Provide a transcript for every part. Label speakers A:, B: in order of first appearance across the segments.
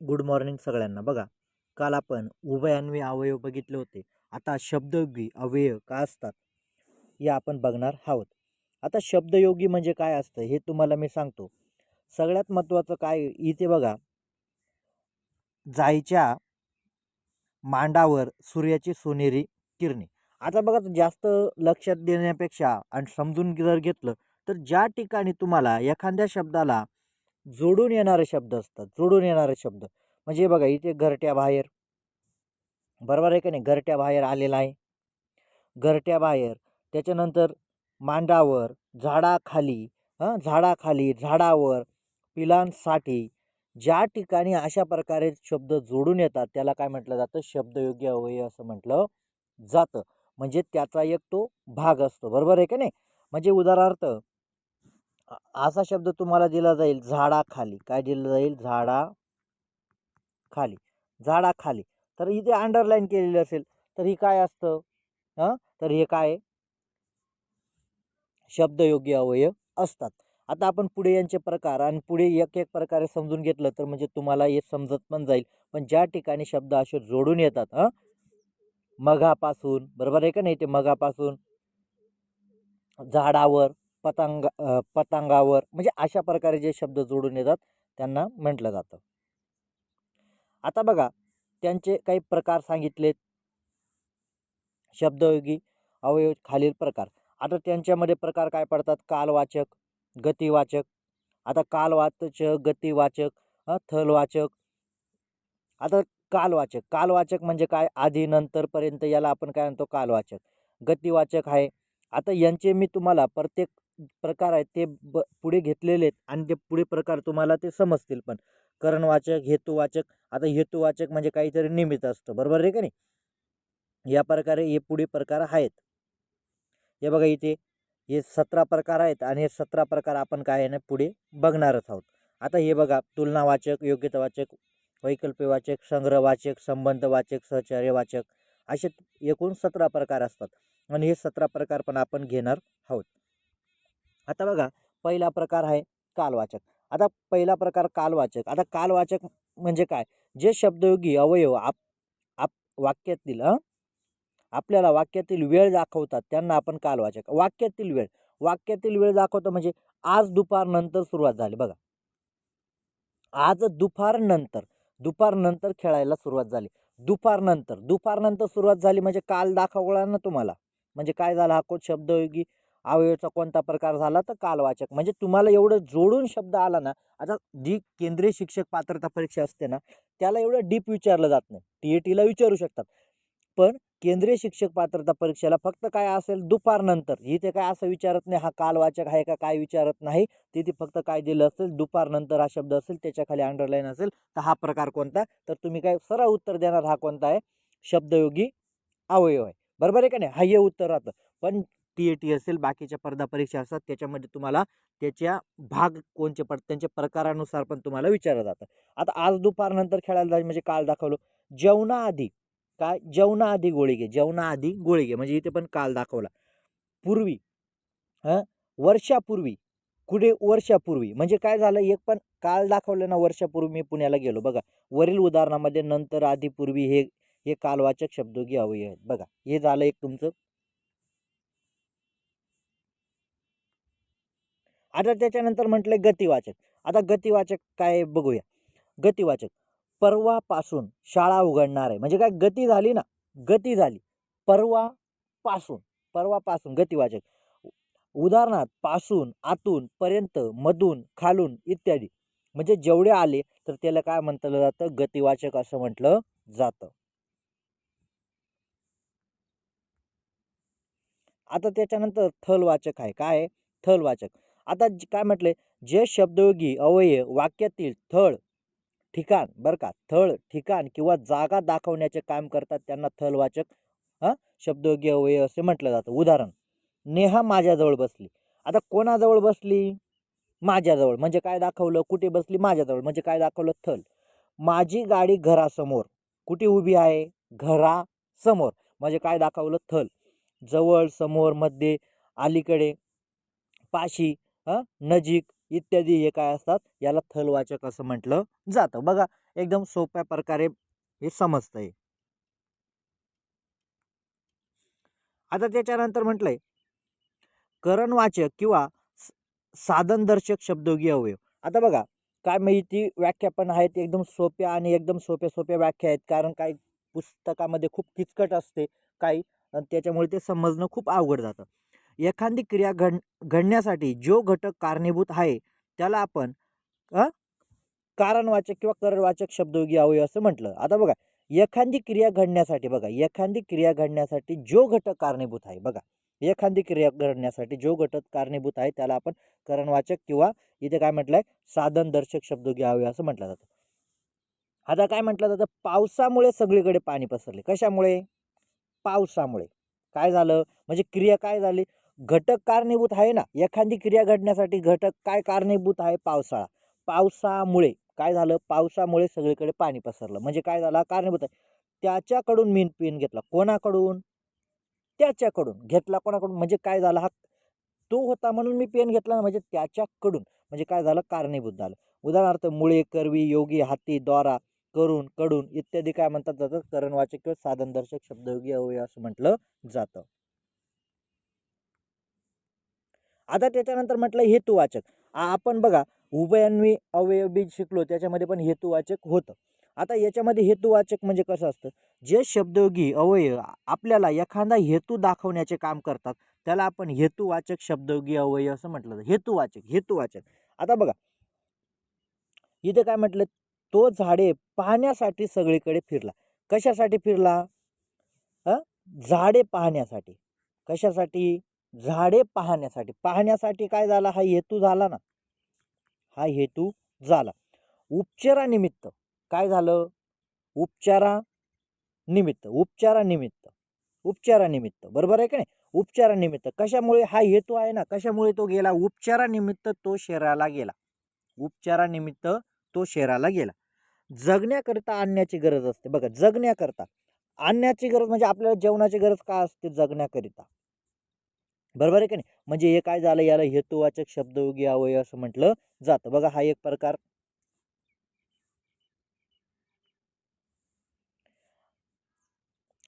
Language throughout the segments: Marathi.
A: गुड मॉर्निंग सगळ्यांना. बघा काल आपण उभयान्वी अवयव बघितले होते. आता शब्दयोगी अवयव का असतात हे आपण बघणार आहोत. आता शब्दयोगी म्हणजे काय असतं हे तुम्हाला मी सांगतो. सगळ्यात महत्त्वाचं काय इथे बघा जायच्या मांडावर सूर्याची सोनेरी किरणे. आता बघा जास्त लक्षात देण्यापेक्षा आणि समजून जर घेतलं तर ज्या ठिकाणी तुम्हाला एखाद्या शब्दाला जोडून येणारे शब्द असतात जोडून येणारे शब्द. म्हणजे बघा इथे घरट्याबाहेर बरोबर आहे का नाही? घरट्याबाहेर आलेला आहे. घरट्याबाहेर त्याच्यानंतर मांडावर झाडाखाली हां झाडाखाली झाडावर पिलांसाठी ज्या ठिकाणी अशा प्रकारे शब्द जोडून येतात त्याला काय म्हटलं जातं? शब्दयोग्य अवयव असं म्हटलं जातं. म्हणजे त्याचा एक तो भाग असतो. बरोबर आहे का नाही? म्हणजे उदाहरणार्थ असा शब्द तुम्हाला दिला जाईल झाडाखाली. काय दिलं जाईल? झाडा खाली झाडाखाली. तर इथे अंडरलाईन केलेली असेल तर ही काय असतं? हां? तर हे काय? शब्दयोग्य अवयव असतात. आता आपण पुढे यांचे प्रकार आणि पुढे एक एक प्रकारे समजून घेतलं तर म्हणजे तुम्हाला हे समजत पण जाईल. पण ज्या ठिकाणी शब्द असे जोडून येतात हां? मघापासून. बरोबर आहे का नाही ते मघापासून? झाडावर. पतंग पतंगावर म्हणजे अशा प्रकारे जे शब्द जोडून येतात त्यांना म्हटलं जातं. आता बघा त्यांचे काही प्रकार सांगितलेत. शब्दयोगी अवयव खालील प्रकार. आता त्यांच्यामध्ये प्रकार काय पडतात? कालवाचक गतिवाचक. आता कालवाचक गतिवाचक थलवाचक. आता कालवाचक. कालवाचक म्हणजे काय? आधी नंतरपर्यंत याला आपण काय म्हणतो? कालवाचक. गतिवाचक आहे. आता यांचे मी तुम्हाला प्रत्येक प्रकार आहेत ते ब पुढे घेतलेले आहेत आणि ते पुढे प्रकार तुम्हाला ते समजतील पण. करणवाचक हेतुवाचक आता हेतुवाचक म्हणजे काहीतरी निमित्त असतं. बरोबर आहे का नाही? या प्रकारे हे पुढे प्रकार आहेत. हे बघा इथे हे सतरा प्रकार आहेत आणि हे सतरा प्रकार आपण काय आहे ना पुढे बघणारच आहोत. आता हे बघा तुलनावाचक योग्यतावाचक वैकल्पवाचक संग्रहवाचक संबंधवाचक सहचार्यवाचक असे एकूण सतरा प्रकार असतात. आणि हे सतरा प्रकार पण आपण घेणार आहोत. आता बघा पहिला प्रकार आहे कालवाचक. आता पहिला प्रकार कालवाचक. आता कालवाचक म्हणजे काय? जे शब्दयोगी अवयव आप आप वाक्यातील आपल्याला वाक्यातील वेळ दाखवतात त्यांना आपण कालवाचक वाक्यातील वेळ. वाक्यातील वेळ दाखवतो म्हणजे आज दुपारनंतर सुरुवात झाली. बघा. आज दुपारनंतर दुपारनंतर खेळायला सुरुवात झाली. दुपारनंतर दुपारनंतर सुरुवात झाली म्हणजे काल दाखवला ना तुम्हाला? म्हणजे काय झालं हा कोण? शब्दयोगी अवयवाचा कोणता प्रकार झाला तर कालवाचक. म्हणजे तुम्हाला एवढं जोडून शब्द आला ना आता जी केंद्रीय शिक्षक पात्रता परीक्षा असते ना त्याला एवढं डीप विचारलं जात नाही. टी ए टीला विचारू शकतात. पण केंद्रीय शिक्षक पात्रता परीक्षेला फक्त काय असेल दुपारनंतर इथे काय असं विचारत नाही हा कालवाचक आहे का काय विचारत नाही. तिथे फक्त काय दिलं असेल दुपारनंतर हा शब्द असेल त्याच्याखाली अंडरलाईन असेल तर हा प्रकार कोणता? तर तुम्ही काय सरळ उत्तर देणार हा कोणता आहे? शब्दयोगी अवयव आहे. बरोबर आहे का नाही? हा हे उत्तर राहतं. पण टी ए टी असेल बाकीच्या स्पर्धा परीक्षा असतात त्याच्यामध्ये तुम्हाला त्याच्या भाग कोणचे पड त्यांच्या प्रकारानुसार पण तुम्हाला विचारलं जातं. आता आज दुपारनंतर खेळायला जायचं म्हणजे काल दाखवलं. जेवणाआधी काय? जेवणाआधी गोळी घे जेवणाआधी गोळी घे. म्हणजे इथे पण काल दाखवला. पूर्वी हां? वर्षापूर्वी कुठे वर्षापूर्वी? म्हणजे काय झालं? एक पण काल दाखवलं ना वर्षापूर्वी मी पुण्याला गेलो. बघा वरील उदाहरणामध्ये नंतर आधी पूर्वी हे हे कालवाचक शब्दोगी अवयव आहेत. बघा हे झालं एक तुमचं आता त्याच्यानंतर म्हटलं गतिवाचक. आता गतिवाचक काय बघूया. गतिवाचक. परवापासून शाळा उघडणार आहे. म्हणजे काय? गती झाली ना? गती झाली. परवापासून. परवापासून गतिवाचक. उदाहरणार्थपासून आतून पर्यंत मधून खालून इत्यादी. म्हणजे जेवढे आले तर त्याला काय म्हटलं जातं? गतिवाचक असं म्हटलं जातं. आता त्याच्यानंतर थलवाचक आहे. काय आहे? थलवाचक. आता काय म्हटले जे शब्दयोगी अवयव वाक्यातील थळ ठिकाण बरं का? थळ ठिकाण किंवा जागा दाखवण्याचे काम करतात त्यांना थलवाचक हां? शब्दयोगी अवयव असे म्हटलं जातं. उदाहरण नेहा माझ्याजवळ बसली. आता कोणाजवळ बसली? माझ्याजवळ. म्हणजे काय दाखवलं? कुठे बसली? माझ्याजवळ. म्हणजे काय दाखवलं? थल माझी गाडी घरासमोर. कुठे उभी आहे? घरासमोर. म्हणजे काय दाखवलं? थल जवळ समोर मध्ये अलीकडे पाशी नजीक इत्यादी हे काय असतात? याला थलवाचक असं म्हटलं जातं. बघा एकदम सोप्या प्रकारे हे समजतं आहे आता त्याच्यानंतर म्हटलंय करणवाचक किंवा साधनदर्शक शब्दोगी अवयव. आता बघा काय माहिती व्याख्या पण आहेत एकदम सोप्या आणि एकदम सोप्या सोप्या व्याख्या आहेत. कारण काही पुस्तकामध्ये खूप किचकट असते काही आणि त्याच्यामुळे ते समजणं खूप अवघड जातं. एखादी क्रिया घड घडण्यासाठी जो घटक कारणीभूत आहे त्याला आपण कारणवाचक किंवा करणवाचक शब्दोगी अवयव असं म्हटलं. आता बघा एखादी क्रिया घडण्यासाठी बघा एखादी क्रिया घडण्यासाठी जो घटक कारणीभूत आहे बघा एखादी क्रिया घडण्यासाठी जो घटक कारणीभूत आहे त्याला आपण करणवाचक किंवा इथे काय म्हटलंय साधनदर्शक शब्दोगी अवयव असं म्हटलं जातं. आता काय म्हटलं जातं पावसामुळे सगळीकडे पाणी पसरले. कशामुळे? पावसामुळे. काय झालं? म्हणजे क्रिया काय झाली? घटक कारणीभूत आहे ना? एखादी क्रिया घडण्यासाठी घटक काय कारणीभूत आहे? पावसाळा. पावसामुळे काय झालं? पावसामुळे सगळीकडे पाणी पसरलं. म्हणजे काय झालं? कारणीभूत आहे. त्याच्याकडून मी पेन घेतला. कोणाकडून? त्याच्याकडून. घेतला कोणाकडून? म्हणजे काय झालं? हा तो होता म्हणून मी पेन घेतला ना. म्हणजे त्याच्याकडून. म्हणजे काय झालं? कारणीभूत झालं. उदाहरणार्थ मुळे करवी योगी हाती द्वारा करून कडून इत्यादी काय म्हणतात जातं करणवाचक किंवा साधनदर्शक शब्दयोगी अवयव असं म्हटलं जातं. आता त्याच्यानंतर म्हटलं हेतुवाचक. आपण बघा उभयान्वी अवयव शिकलो त्याच्यामध्ये पण हेतुवाचक होतं. आता याच्यामध्ये हेतुवाचक म्हणजे कसं असतं? जे शब्दयोगी अवयव आपल्याला एखादा हेतू दाखवण्याचे काम करतात त्याला आपण हेतुवाचक शब्दयोगी अवयव असं म्हटलं हेतुवाचक हेतुवाचक. आता बघा इथे काय म्हटलं तो झाडे पाहण्यासाठी सगळीकडे फिरला. कशासाठी फिरला? झाडे पाहण्यासाठी. कशासाठी? झाडे पाहण्यासाठी. पाहण्यासाठी काय झाला? हा हेतू झाला ना. हा हेतू झाला. उपचारानिमित्त काय झालं? उपचारा निमित्त उपचारानिमित्त. उपचारानिमित्त. बरोबर आहे का नाही? उपचारानिमित्त. कशामुळे हा हेतू आहे ना? कशामुळे तो गेला? उपचारानिमित्त तो शहराला गेला. उपचारानिमित्त तो शहराला गेला. जगण्याकरिता आणण्याची गरज असते. बघा जगण्याकरता. आणण्याची गरज म्हणजे आपल्याला जेवणाची गरज का असते? जगण्याकरिता. बरोबर आहे का नाही? म्हणजे हे काय झालं? याला हेतुवाचक शब्दयोगी अवयव असं म्हटलं जातं. बघा हा एक प्रकार.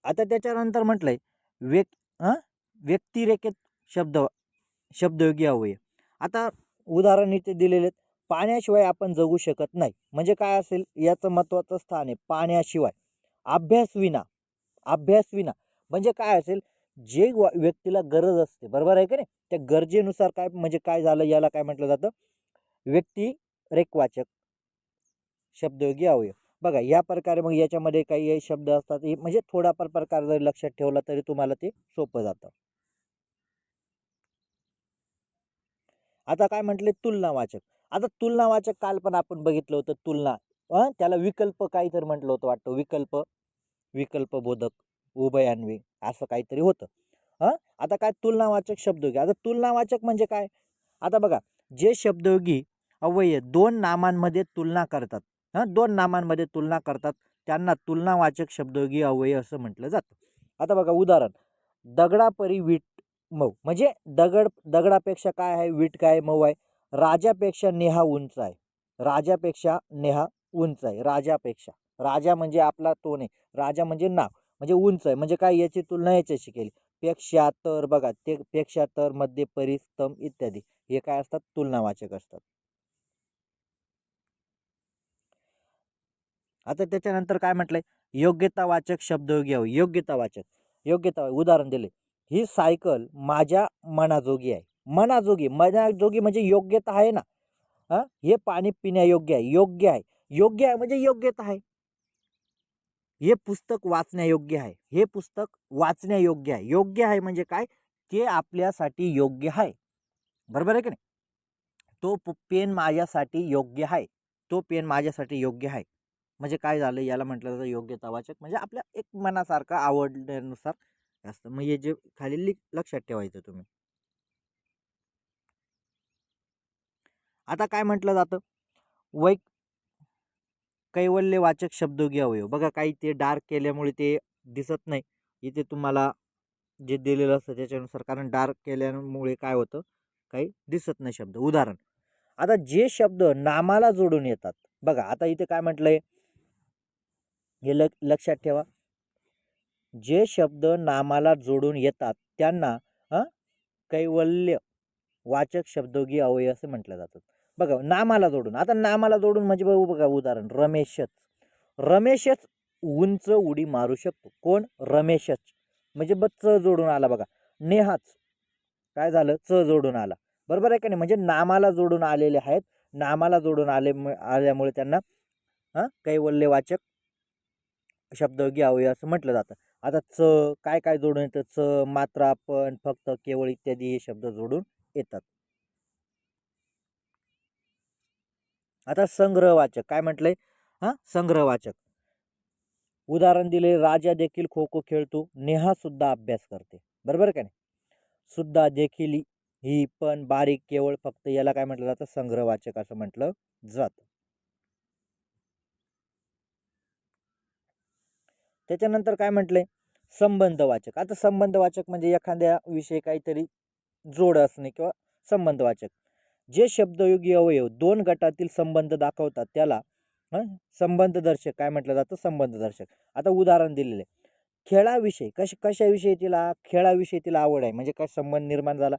A: आता त्याच्यानंतर म्हटलंय व्यक् हां? शब्द शब्दयोगी अवयव आता उदाहरण इथे दिलेले आहेत. पाण्याशिवाय आपण जगू शकत नाही. म्हणजे काय असेल? याचं महत्त्वाचं स्थान आहे पाण्याशिवाय. अभ्यास विना अभ्यास विना. म्हणजे काय असेल? जे व- व्यक्तीला गरज असते बरोबर आहे का नाही? त्या गरजेनुसार काय म्हणजे काय झालं याला काय म्हटलं जातं? व्यक्ती रेखवाचक शब्दयोगी अवयव. बघा या प्रकारे मग याच्यामध्ये काही हे शब्द असतात हे म्हणजे थोडाफार प्रकार जरी लक्षात ठेवला तरी तुम्हाला ते सोपं जातं. आता काय म्हटले? तुलनावाचक. आता तुलनावाचक काल पण आपण बघितलं होतं तुलना. त्याला विकल्प काहीतरी म्हटलं होतं वाटतं. विकल्प. विकल्प बोधक उभयान्वी. असं काहीतरी होतं. हां? आता काय तुलनावाचक शब्दयोगी. आता तुलनावाचक म्हणजे काय? आता बघा जे शब्दयोगी अवयव दोन नामांमध्ये तुलना करतात. हां? दोन नामांमध्ये तुलना करतात. त्यांना तुलनावाचक शब्दयोगी अवयव असं म्हटलं जातं. आता बघा उदाहरण. दगडापरी वीट मऊ. म्हणजे दगड दगडापेक्षा काय आहे? वीट काय मऊ आहे? राजापेक्षा नेहा उंच आहे. राजापेक्षा नेहा उंच आहे. राजापेक्षा. राजा म्हणजे आपला तो नाही. राजा म्हणजे नाव म्हणजे उंच आहे. म्हणजे काय याची तुलना याच्याशी केली. पेक्षा तर बघा ते पेक्षा तर मध्ये परिस्तम इत्यादी. हे काय असतात? तुलनावाचक असतात. आता त्याच्यानंतर काय म्हटलंय? योग्यतावाचक शब्द घ्यावं. योग्यतावाचक. योग्यता उदाहरण दिले. ही सायकल माझ्या मनाजोगी आहे. मनाजोगी. मनाजोगी म्हणजे योग्यता आहे ना? हां हे पाणी पिण्यायोग्य आहे. योग्य आहे. योग्य आहे म्हणजे योग्यता आहे. हे पुस्तक वाचण्यायोग्य आहे. हे पुस्तक वाचण्यायोग्य आहे. योग्य आहे म्हणजे काय? ते आपल्यासाठी योग्य आहे. बरोबर आहे की नाही? तो पेन माझ्यासाठी योग्य आहे. तो पेन माझ्यासाठी योग्य आहे. म्हणजे काय झालं? याला म्हटलं जातं योग्यतावाचक. म्हणजे आपल्या एक मनासारखं आवडण्यानुसार असतं. मग हे जे खाली लिख लक्षात ठेवायचं तुम्ही. आता काय म्हटलं जातं? वैक कैवल्यवाचक शब्दोगी हो. अवयव बघा काही ते डार्क केल्यामुळे ते दिसत नाही. इथे तुम्हाला जे दिलेलं असतं त्याच्यानुसार कारण डार्क केल्यामुळे काय होतं? काही दिसत नाही शब्द. उदाहरण आता जे शब्द नामाला जोडून येतात बघा आता इथे काय म्हटलंय? हे लक लक्षात ठेवा. जे शब्द नामाला जोडून येतात त्यांना हां कैवल्य वाचक शब्दोगी अवयव असं म्हटलं जातं. बघा नामाला जोडून. आता नामाला जोडून म्हणजे बघू बघा उदाहरण रमेशच. रमेशच उंच उडी मारू शकतो. कोण? रमेशच. म्हणजे ब च जोडून आला बघा. नेहाच. काय झालं? च जोडून आला. बरोबर आहे का नाही? म्हणजे नामाला जोडून आलेले आहेत. नामाला जोडून आले आल्यामुळे त्यांना हां? कैवल्यवाचक शब्द घ्यावे असं म्हटलं जातं. आता च काय काय जोडून येतं? च मात्रा पण फक्त केवळ इत्यादी हे शब्द जोडून येतात. आता संग्रहवाचक. काय म्हटलंय? हां संग्रहवाचक. उदाहरण दिले राजा देखील खो खो खेळतो नेहा सुद्धा अभ्यास करते. बरोबर का नाही? सुद्धा देखील ही पण बारीक केवळ फक्त याला काय म्हटलं जातं? संग्रहवाचक असं म्हटलं जातं. त्याच्यानंतर काय म्हटलंय? संबंधवाचक. आता संबंधवाचक म्हणजे एखाद्या विषयी काहीतरी जोड असणे किंवा संबंधवाचक. जे शब्दयोगी अवयव दोन गटातील संबंध दाखवतात त्याला संबंधदर्शक काय म्हटलं जातं? संबंधदर्शक. आता उदाहरण दिलेलं आहे. खेळाविषयी कश कशाविषयी तिला खेळाविषयी तिला आवड आहे? म्हणजे काय संबंध निर्माण झाला?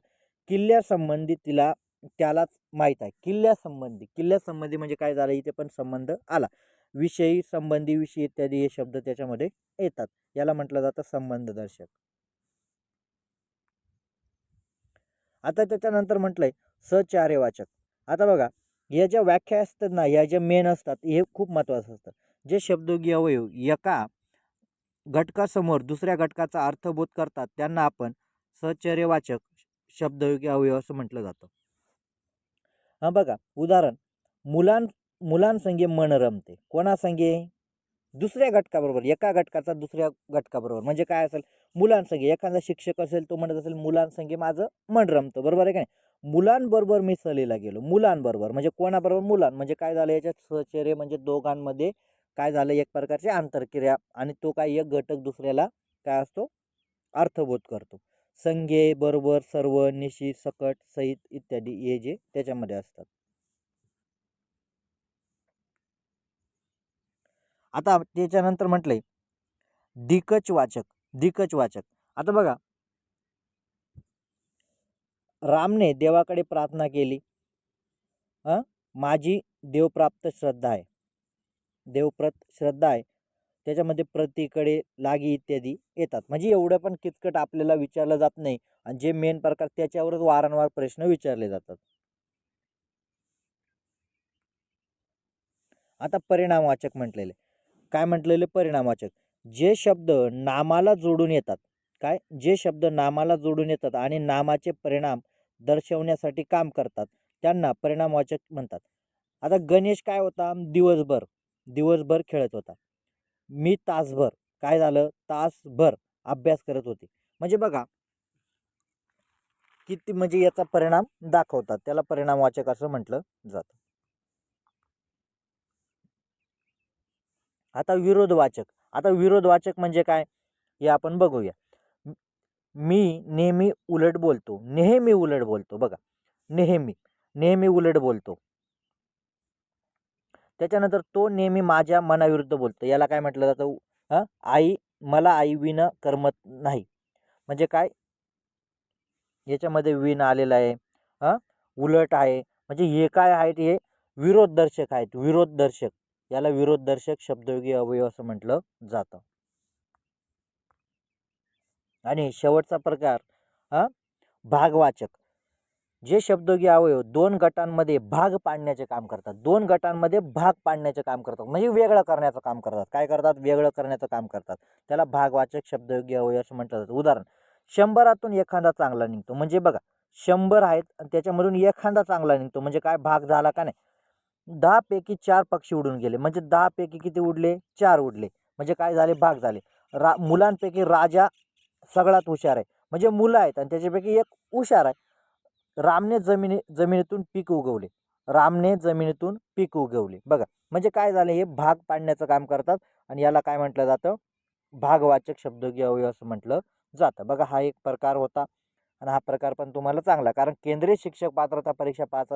A: किल्ल्यासंबंधी तिला त्यालाच माहीत आहे. किल्ल्यासंबंधी किल्ल्यासंबंधी म्हणजे काय झालं? इथे पण संबंध आला. विषयी संबंधी विषयी इत्यादी हे शब्द त्याच्यामध्ये येतात. याला म्हटलं जातं संबंधदर्शक. आता त्याच्यानंतर म्हटलं म्हटलंय सचार्यवाचक. आता बघा या ज्या व्याख्या असतात ना या ज्या मेन असतात हे खूप महत्त्वाचं असतं. जे शब्दोगी अवयव एका घटकासमोर दुसऱ्या घटकाचा अर्थबोध करतात त्यांना आपण सचर्यवाचक शब्दयोगी अवयव असं म्हटलं जातं. हां बघा उदाहरण मुलां मुलांसंगे मन रमते. कोणासंगे? दुसऱ्या घटकाबरोबर एका घटकाचा दुसऱ्या घटकाबरोबर. म्हणजे काय असेल? मुलांसंगे एखादा शिक्षक असेल तो म्हणत असेल मुलांसंगे माझं मन रमतं. बरोबर आहे का नाही? मुलांबरोबर मी सहलीला गेलो. मुलांबरोबर. म्हणजे कोणाबरोबर? मुलां. म्हणजे काय झालं? याच्यात सहचर्य म्हणजे दोघांमध्ये काय झालं? एक प्रकारची आंतरक्रिया आणि तो काय एक घटक दुसऱ्याला काय असतो? अर्थबोध करतो. संगे बरोबर सर्व निशी सकट सहित इत्यादी हे जे त्याच्यामध्ये असतात. आता त्याच्यानंतर म्हटलंय दिकच वाचक दिकच वाचक. आता बघा. रामने देवाकडे प्रार्थना केली. हां माझी देवप्राप्त श्रद्धा आहे. देवप्रत श्रद्धा आहे. त्याच्यामध्ये प्रतीकडे लागी इत्यादी येतात. म्हणजे एवढं पण किचकट आपल्याला विचारलं जात नाही. आणि जे मेन प्रकार त्याच्यावरच वारंवार प्रश्न विचारले जातात. आता परिणामवाचक म्हटलेले. काय म्हटलेले? परिणामवाचक जे शब्द नामाला जोडून येतात. काय? जे शब्द नामाला जोडून येतात आणि नामाचे परिणाम दर्शवण्यासाठी काम करतात त्यांना परिणामवाचक म्हणतात. आता गणेश काय होता? दिवसभर दिवसभर खेळत होता. मी तासभर काय झालं? तासभर अभ्यास करत होते. म्हणजे बघा किती म्हणजे याचा परिणाम दाखवतात. त्याला परिणामवाचक असं म्हटलं जातं. आता विरोधवाचक. आता विरोधवाचक म्हणजे काय? हे आपण बघूया. मी नेहमी उलट बोलतो. नेहमी उलट बोलतो बघा. नेहमी. नेहमी उलट बोलतो. त्याच्यानंतर तो नेहमी माझ्या मनाविरुद्ध बोलतो. याला काय म्हटलं जातं? हां आई मला आई विणं करमत नाही. म्हणजे काय? याच्यामध्ये विण आलेलं आहे. हां उलट आहे. म्हणजे हे काय आहेत? हे विरोधदर्शक आहेत. विरोधदर्शक. याला विरोधदर्शक शब्दयोगी अवयव असं म्हटलं जातं. आणि शेवटचा प्रकार हां? भागवाचक. जे शब्दयोगी अवयव दोन गटांमध्ये भाग पाडण्याचे काम करतात. दोन गटांमध्ये भाग पाडण्याचे काम करतात. म्हणजे वेगळं करण्याचं काम करतात. काय करतात? वेगळं करण्याचं काम करतात. त्याला भागवाचक शब्दयोगी अवयव असं म्हटलं जातं. उदाहरण शंभरातून एखादा चांगला निघतो. म्हणजे बघा शंभर आहेत आणि त्याच्यामधून एखादा चांगला निघतो. म्हणजे काय? भाग झाला का नाही? दहापैकी चार पक्षी उडून गेले. म्हणजे दहापैकी किती उडले? चार उडले. म्हणजे काय झाले? भाग झाले. रा मुलांपैकी राजा सगळ्यात हुशार आहे. म्हणजे मुलं आहेत आणि त्याच्यापैकी एक हुशार आहे. रामने जमिनी जमिनीतून पीक उगवले. रामने जमिनीतून पीक उगवले. बघा म्हणजे काय झालं? हे भाग पाडण्याचं काम करतात आणि याला काय म्हटलं जातं? भागवाचक शब्द अवयव असं म्हटलं जातं. बघा हा एक प्रकार होता. आणि हा प्रकार पण तुम्हाला चांगला कारण केंद्रीय शिक्षक पात्रता परीक्षा पाच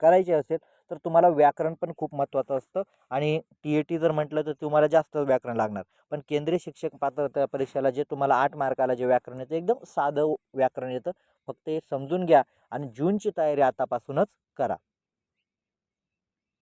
A: करायची असेल तर तुम्हाला व्याकरण पण खूप महत्त्वाचं असतं आणि टी ए टी जर म्हटलं तर तुम्हाला जास्त व्याकरण लागणार. पण केंद्रीय शिक्षक पात्रता परीक्षेला जे तुम्हाला आठ मार्काला जे व्याकरण येतं एकदम साधं व्याकरण येतं फक्त हे समजून घ्या आणि जूनची तयारी आतापासूनच करा.